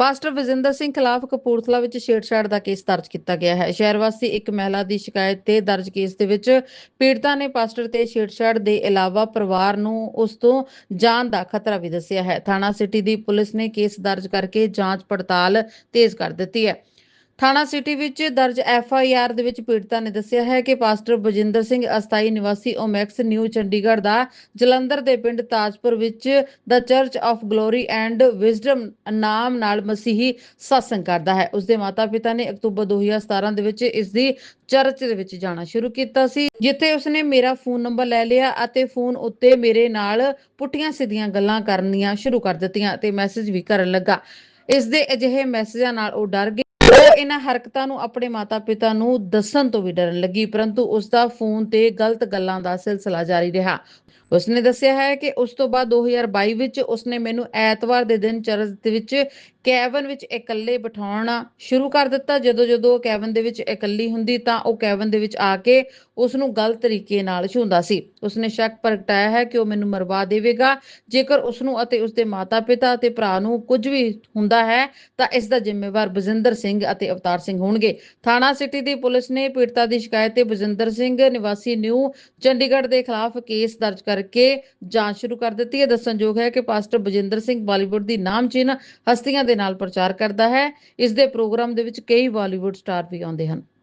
Pastor ਵਿਜਿੰਦਰ Singh ਖਿਲਾਫ ਕਪੂਰਥਲਾ ਵਿੱਚ ਛੇੜਛਾੜ ਦਾ ਕੇਸ ਦਰਜ ਕੀਤਾ ਗਿਆ ਹੈ। ਸ਼ਹਿਰ ਵਾਸੀ ਇੱਕ ਮਹਿਲਾ ਦੀ ਸ਼ਿਕਾਇਤ ਤੇ ਦਰਜ ਕੇਸ ਦੇ ਵਿੱਚ ਪੀੜਤਾ ਨੇ ਪਾਸਟਰ ਤੇ ਛੇੜਛਾੜ ਦੇ ਇਲਾਵਾ ਪਰਿਵਾਰ ਨੂੰ ਉਸ ਤੋਂ ਜਾਨ ਦਾ ਖਤਰਾ ਵੀ ਦੱਸਿਆ ਹੈ। ਥਾਣਾ ਸਿਟੀ ਦੀ ਪੁਲਿਸ ਨੇ ਕੇਸ ਦਰਜ ਕਰਕੇ ਜਾਂਚ ਪੜਤਾਲ ਤੇਜ਼ ਕਰ ਦਿੱਤੀ ਹੈ। ਥਾਣਾ ਸਿਟੀ ਵਿੱਚ ਦਰਜ ਐਫ ਆਈ ਆਰ ਦੇ ਵਿੱਚ ਪੀੜਤਾ ਨੇ ਦੱਸਿਆ ਹੈ ਕਿ ਪਾਸਟਰ ਬਜਿੰਦਰ ਸਿੰਘ ਅਸਥਾਈ ਨਿਵਾਸੀ ਓਮੈਕਸ ਨਿਊ ਚੰਡੀਗੜ੍ਹ ਦਾ ਜਲੰਧਰ ਦੇ ਪਿੰਡ ਤਾਜਪੁਰ ਵਿੱਚ ਦਾ church of glory and wisdom ਨਾਮ ਨਾਲ ਮਸੀਹੀ satsang ਕਰਦਾ ਹੈ। ਉਸ ਦੇ ਮਾਤਾ-ਪਿਤਾ ਨੇ ਅਕਤੂਬਰ 2017 ਦੇ ਵਿੱਚ ਇਸ ਦੀ ਚਰਚ ਦੇ ਵਿੱਚ ਜਾਣਾ ਸ਼ੁਰੂ ਕੀਤਾ ਸੀ, ਜਿੱਥੇ ਉਸਨੇ ਮੇਰਾ ਫੋਨ ਨੰਬਰ ਲੈ ਲਿਆ ਅਤੇ ਫੋਨ ਉੱਤੇ ਮੇਰੇ ਨਾਲ ਪੁੱਠੀਆਂ ਸਿੱਧੀਆਂ ਗੱਲਾਂ ਕਰਨੀਆਂ ਸ਼ੁਰੂ ਕਰ ਦਿੱਤੀਆਂ ਤੇ ਮੈਸੇਜ ਵੀ ਕਰਨ ਲੱਗਾ। ਇਸ ਦੇ ਅਜਿਹੇ ਮੈਸੇਜਾਂ ਨਾਲ ਉਹ ਡਰ ਗਈ ਉਹ ਇਹਨਾਂ ਹਰਕਤਾਂ ਨੂੰ ਆਪਣੇ ਮਾਤਾ-ਪਿਤਾ ਨੂੰ ਦੱਸਣ ਤੋਂ ਵੀ ਡਰਨ ਲੱਗੀ, ਪਰੰਤੂ ਉਸ ਦਾ ਫੋਨ ਤੇ ਗਲਤ ਗੱਲਾਂ ਦਾ ਸਿਲਸਿਲਾ ਜਾਰੀ ਰਿਹਾ। ਉਸਨੇ ਦੱਸਿਆ ਹੈ ਕਿ ਉਸ ਤੋਂ ਬਾਅਦ 2022 ਵਿੱਚ ਉਸਨੇ ਮੈਨੂੰ ਐਤਵਾਰ ਦੇ ਦਿਨ ਚਰਚ ਦੇ ਵਿੱਚ ਕੈਬਨ ਵਿੱਚ ਇਕੱਲੇ ਬਿਠਾਉਣਾ ਸ਼ੁਰੂ ਕਰ ਦਿੱਤਾ। ਜਦੋਂ ਜਦੋਂ ਉਹ ਕੈਬਨ ਦੇ ਵਿੱਚ ਇਕੱਲੀ ਹੁੰਦੀ ਤਾਂ ਉਹ ਕੈਬਨ ਦੇ ਵਿੱਚ ਆ ਕੇ ਉਸ ਨੂੰ ਗਲਤ ਤਰੀਕੇ ਨਾਲ ਛੂੰਦਾ ਸੀ। ਉਸਨੇ ਸ਼ੱਕ ਪ੍ਰਗਟਾਇਆ ਹੈ ਕਿ ਉਹ ਮੈਨੂੰ ਮਰਵਾ ਦੇਵੇਗਾ। ਜੇਕਰ ਉਸ ਨੂੰ ਅਤੇ ਉਸ ਦੇ ਮਾਤਾ-ਪਿਤਾ ਅਤੇ ਭਰਾ ਨੂੰ ਕੁਝ ਵੀ ਹੁੰਦਾ ਹੈ ਤਾਂ ਇਸ ਦਾ ਜ਼ਿੰਮੇਵਾਰ ਬਜਿੰਦਰ ਸਿੰਘ ਅਤੇ ਅਵਤਾਰ ਸਿੰਘ ਹੋਣਗੇ। ਥਾਣਾ ਸਿਟੀ ਦੀ ਪੁਲਿਸ ਨੇ ਪੀੜਤਾ ਦੀ ਸ਼ਿਕਾਇਤ ਤੇ ਬਜਿੰਦਰ ਸਿੰਘ, ਨਿਵਾਸੀ ਨਿਊ, ਚੰਡੀਗੜ੍ਹ ਦੇ ਖਿਲਾਫ ਕੇਸ ਦਰਜ ਕਰਕੇ ਜਾਂਚ ਸ਼ੁਰੂ ਕਰ ਦਿੱਤੀ ਹੈ। ਦੱਸਣਯੋਗ ਹੈ ਕਿ ਪਾਸਟਰ ਬਜਿੰਦਰ ਸਿੰਘ ਬਾਲੀਵੁੱਡ ਦੀ ਨਾਮਚੀਨ ਹਸਤੀਆਂ ਦੇ ਨਾਲ ਪ੍ਰਚਾਰ ਕਰਦਾ ਹੈ। ਇਸ ਦੇ ਪ੍ਰੋਗਰਾਮ ਦੇ ਵਿੱਚ ਕਈ ਬਾਲੀਵੁੱਡ ਸਟਾਰ ਵੀ ਆਉਂਦੇ ਹਨ।